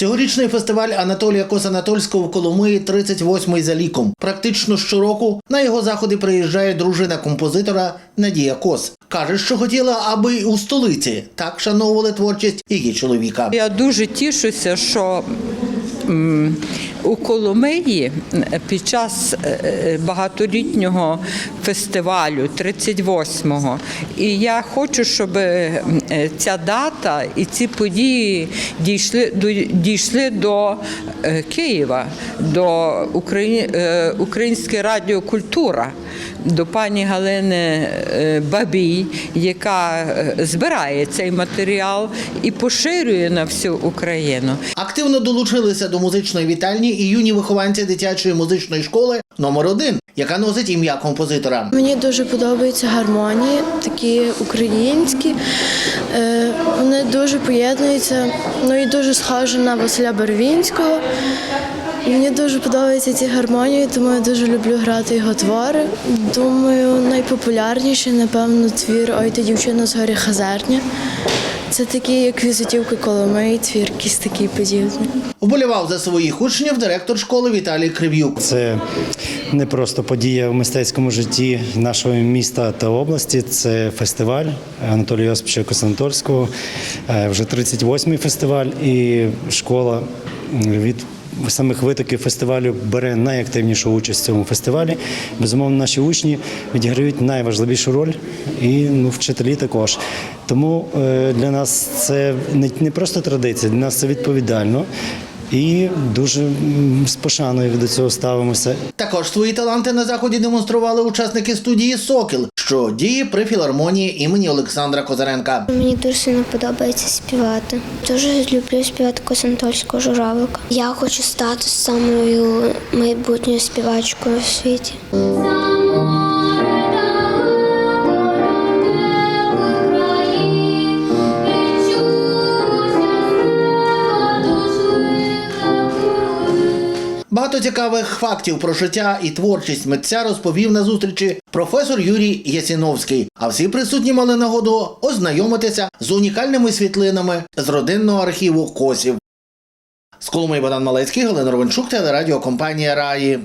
Цьогорічний фестиваль Анатолія Косанатольського в Коломиї 38-й за ліком. Практично щороку на його заходи приїжджає дружина композитора Надія Кос. Каже, що хотіла, аби й у столиці так шановували творчість її чоловіка. Я дуже тішуся, що у Коломиї під час е, е, багаторітнього фестивалю 38-го, і я хочу, щоб е, ця дата і ці події дійшли до, дійшли до е, Києва, до Украї... е, Української радіокультура, до пані Галини е, Бабій, яка е, збирає цей матеріал і поширює на всю Україну. Активно долучилися до музичної вітальні і юні вихованці дитячої музичної школи номер 1 яка носить ім'я композитора. Мені дуже подобаються гармонії, такі українські. Е, Вони дуже поєднуються. Ну і дуже схожі на Василя Барвінського. Мені дуже подобаються ці гармонії, тому я дуже люблю грати його твори. Думаю, найпопулярніший, напевно, твір Ой ти дівчина з горі Хазерня. Це такі, як візитівки Коломиї, твір, якийсь такий подібний. Вболівав за своїх учнів директор школи Віталій Крив'юк. Це не просто подія в мистецькому житті нашого міста та області. Це фестиваль Анатолія Йосиповича Косанторського, е, вже 38-й фестиваль, і школа від самих витоків фестивалю бере найактивнішу участь в цьому фестивалі. Безумовно, наші учні відіграють найважливішу роль, і ну, вчителі також. Тому е, для нас це не, просто традиція, для нас це відповідально. І дуже з пошаною до цього ставимося. Також свої таланти на заході демонстрували учасники студії Сокіл, що діє при філармонії імені Олександра Козаренка. Мені дуже сильно подобається співати. Дуже люблю співати Косантольського журавлика. Я хочу стати самою майбутньою співачкою у світі. Багато цікавих фактів про життя і творчість митця розповів на зустрічі професор Юрій Ясіновський. А всі присутні мали нагоду ознайомитися з унікальними світлинами з родинного архіву Косів. З Коломи Богдан Малецький, Галина Ровенчук, телерадіокомпанія Раї.